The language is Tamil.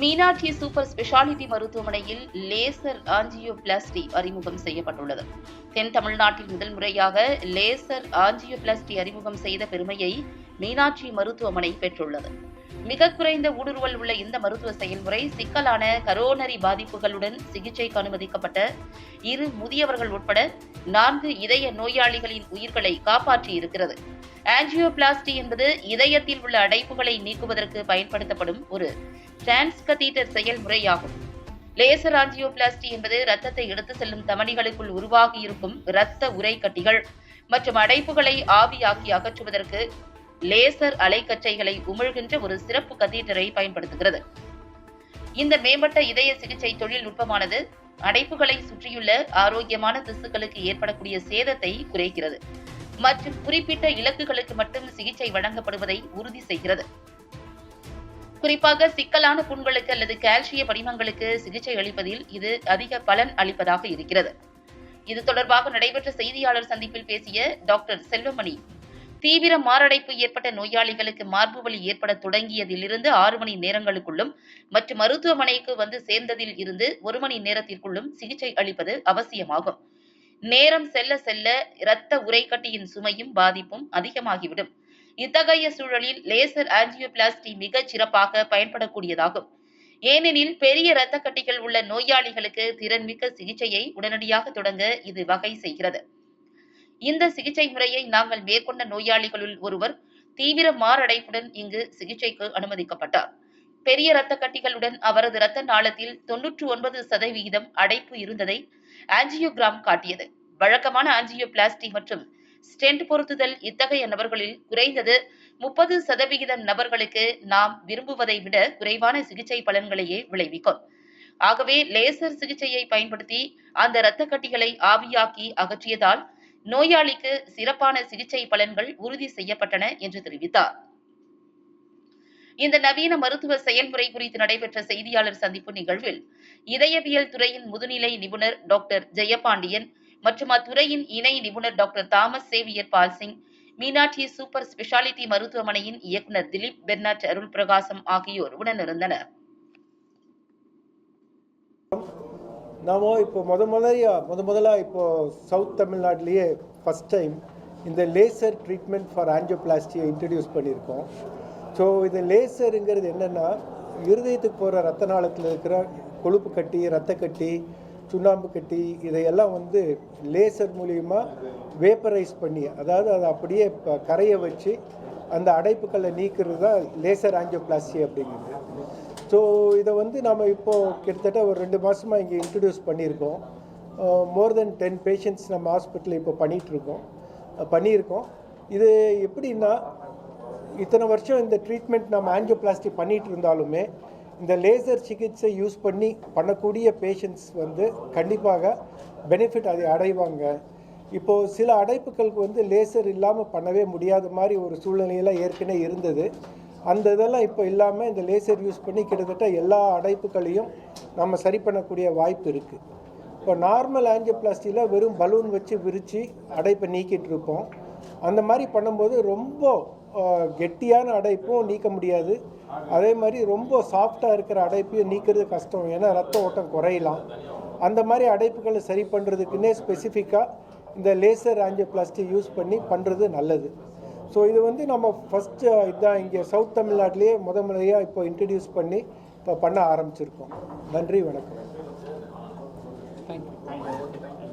மீனாட்சி சூப்பர் ஸ்பெஷாலிட்டி மருத்துவமனையில் லேசர் ஆஞ்சியோபிளாஸ்டி அறிமுகம் செய்யப்பட்டுள்ளது. தென் தமிழ்நாட்டில் முதல் முறையாக லேசர் ஆஞ்சியோபிளாஸ்டி அறிமுகம் செய்த பெருமையை மீனாட்சி மருத்துவமனை பெற்றுள்ளது. மிக குறைந்த ஊடுருவல் உள்ள இந்த மருத்துவ செயல்முறை சிக்கலான கரோனரி பாதிப்புகளுடன் சிகிச்சைக்கு அனுமதிக்கப்பட்ட இரு முதியவர்கள் உட்பட நான்கு இதய நோயாளிகளின் உயிர்களை காப்பாற்றி இருக்கிறது. ஆன்ஜியோபிளாஸ்டி என்பது இதயத்தில் உள்ள அடைப்புகளை நீக்குவதற்கு பயன்படுத்தப்படும் ஒரு டிரான்ஸ்கதீட்டர் செயல்முறையாகும். லேசர் ஆஞ்சியோபிளாஸ்டி என்பது இரத்தத்தை எடுத்து செல்லும் தமனிகளுக்குள் உருவாகி இருக்கும் இரத்த உரைக்கட்டிகள் மற்றும் அடைப்புகளை ஆவியாக்கி அகற்றுவதற்கு லேசர் அலைக்கற்றைகளை உமிழ்கின்ற ஒரு சிறப்பு கதீட்டரை பயன்படுத்துகிறது. இந்த மேம்பட்ட இதய சிகிச்சை தொழில்நுட்பமானது அடைப்புகளை சுற்றியுள்ள ஆரோக்கியமான திசுக்களுக்கு ஏற்படக்கூடிய சேதத்தை குறைக்கிறது. மற்றும் குறிப்பிட்ட இலக்குகளுக்கு மட்டும் சிகிச்சை வழங்கப்படுவதை உறுதி செய்கிறது. குறிப்பாக சிக்கலான புண்களுக்கு அல்லது கால்சிய படிமங்களுக்கு சிகிச்சை அளிப்பதில் இது அதிக பலன் அளிப்பதாக இருக்கிறது. இது தொடர்பாக நடைபெற்ற செய்தியாளர் சந்திப்பில் பேசிய டாக்டர் செல்வமணி தீவிர மாரடைப்பு ஏற்பட்ட நோயாளிகளுக்கு மார்பு வலி ஏற்பட தொடங்கியதிலிருந்து ஆறு மணி நேரங்களுக்குள்ளும் மற்றும் மருத்துவமனைக்கு வந்து சேர்ந்ததில் இருந்து ஒரு மணி நேரத்திற்குள்ளும் சிகிச்சை அளிப்பது அவசியமாகும். நேரம் செல்ல செல்ல இரத்த உரைக்கட்டியின் சுமையும் பாதிப்பும் அதிகமாகிவிடும். இத்தகைய சூழலில் லேசர் ஆஞ்சியோபிளாஸ்டி மிகச் சிறப்பாக பயன்படக்கூடியதாகும். ஏனெனில் பெரிய இரத்த கட்டிகள் உள்ள நோயாளிகளுக்கு திறன்மிக்க சிகிச்சையை உடனடியாக தொடங்க இது வகை செய்கிறது. இந்த சிகிச்சை முறையை நாங்கள் மேற்கொண்ட நோயாளிகளுள் ஒருவர் தீவிர மாரடைப்புடன் இங்கு சிகிச்சைக்கு அனுமதிக்கப்பட்டார். பெரிய இரத்த கட்டிகளுடன் அவரது இரத்த நாளத்தில் தொன்னூற்று ஒன்பது சதவிகிதம் அடைப்பு இருந்ததை ஆஞ்சியோகிராம் காட்டியது. வழக்கமான ஆஞ்சியோபிளாஸ்டி மற்றும் ஸ்டென்ட் பொருத்துதல் இத்தகைய நபர்களில் குறைந்தது முப்பது சதவிகிதம் நபர்களுக்கு நாம் விரும்புவதை விட குறைவான சிகிச்சை பலன்களையே விளைவிக்கும். ஆகவே லேசர் சிகிச்சையை பயன்படுத்தி அந்த இரத்த கட்டிகளை ஆவியாக்கி அகற்றியதால் நோயாளிக்கு சிறப்பான சிகிச்சை பலன்கள் உறுதி செய்யப்பட்டன என்று தெரிவித்தார். இந்த நவீன மருத்துவ செயல்முறை குறித்து நடைபெற்ற செய்தியாளர் சந்திப்பு நிகழ்வில் இதயவியல் துறையின் முதுநிலை நிபுணர் டாக்டர் ஜெயபாண்டியன் மற்றும் அத்துறையின் இணை நிபுணர் doctor Thomas Xavier Palsingh Meenakshi super speciality மருத்துவமனையின் இயக்குநர் திலீப் பெர்னாட் அருள் பிரகாசம் ஆகியோர் உடனிருந்தனர். நாம் இப்போ முத முதலையாக முத முதலாக இப்போது சவுத் தமிழ்நாட்டிலேயே ஃபஸ்ட் டைம் இந்த லேசர் ட்ரீட்மெண்ட் ஃபார் ஆஞ்சியோபிளாஸ்டியை இன்ட்ரடியூஸ் பண்ணியிருக்கோம். ஸோ இந்த லேசருங்கிறது என்னென்னா இருதயத்துக்கு போகிற ரத்த நாளத்தில் இருக்கிற கொழுப்பு கட்டி ரத்த கட்டி சுண்ணாம்பு கட்டி இதையெல்லாம் வந்து லேசர் மூலிமா வேப்பரைஸ் பண்ணி அதாவது அதை அப்படியே இப்போ கரையை வச்சு அந்த அடைப்புகளை நீக்கிறது தான் லேசர் ஆஞ்சியோபிளாஸ்டி அப்படிங்கிறது ஸோ இதை வந்து நம்ம இப்போது கிட்டத்தட்ட ஒரு ரெண்டு மாதமாக இங்கே இன்ட்ரடியூஸ் பண்ணியிருக்கோம். மோர் தென் டென் பேஷண்ட்ஸ் நம்ம ஹாஸ்பிட்டலில் இப்போ பண்ணிகிட்ருக்கோம் பண்ணியிருக்கோம். இது எப்படின்னா இத்தனை வருஷம் இந்த ட்ரீட்மெண்ட் நம்ம ஆஞ்சியோபிளாஸ்டி பண்ணிகிட்டு இருந்தாலுமே இந்த லேசர் சிகிச்சை யூஸ் பண்ணி பண்ணக்கூடிய பேஷண்ட்ஸ் வந்து கண்டிப்பாக பெனிஃபிட் அதை அடைவாங்க. இப்போது சில அடைப்புகளுக்கு வந்து லேசர் இல்லாமல் பண்ணவே முடியாத மாதிரி ஒரு சூழ்நிலையெல்லாம் ஏற்கனவே இருந்தது. அந்த இதெல்லாம் இப்போ இல்லாமல் இந்த லேசர் யூஸ் பண்ணி கிட்டத்தட்ட எல்லா அடைப்புகளையும் நம்ம சரி பண்ணக்கூடிய வாய்ப்பு இருக்குது இப்போ நார்மல் ஆஞ்சியோபிளாஸ்டியில் வெறும் பலூன் வச்சு விரித்து அடைப்பை நீக்கிட்டு இருப்போம். அந்த மாதிரி பண்ணும்போது ரொம்ப கெட்டியான அடைப்பும் நீக்க முடியாது. அதே மாதிரி ரொம்ப சாஃப்டாக இருக்கிற அடைப்பையும் நீக்கிறது கஷ்டம். ஏன்னா ரத்த ஓட்டம் குறையலாம். அந்த மாதிரி அடைப்புகளை சரி பண்ணுறதுக்குன்னே ஸ்பெசிஃபிக்காக இந்த லேசர் ஆஞ்சியோபிளாஸ்டி யூஸ் பண்ணி பண்ணுறது நல்லது. ஸோ இது வந்து நம்ம ஃபஸ்ட்டு இதுதான் இங்கே சவுத் தமிழ்நாட்டிலேயே முத முறையாக இப்போ இன்ட்ரடியூஸ் பண்ணி இப்போ பண்ண ஆரம்பிச்சிருக்கோம். நன்றி வணக்கம். தேங்க்யூ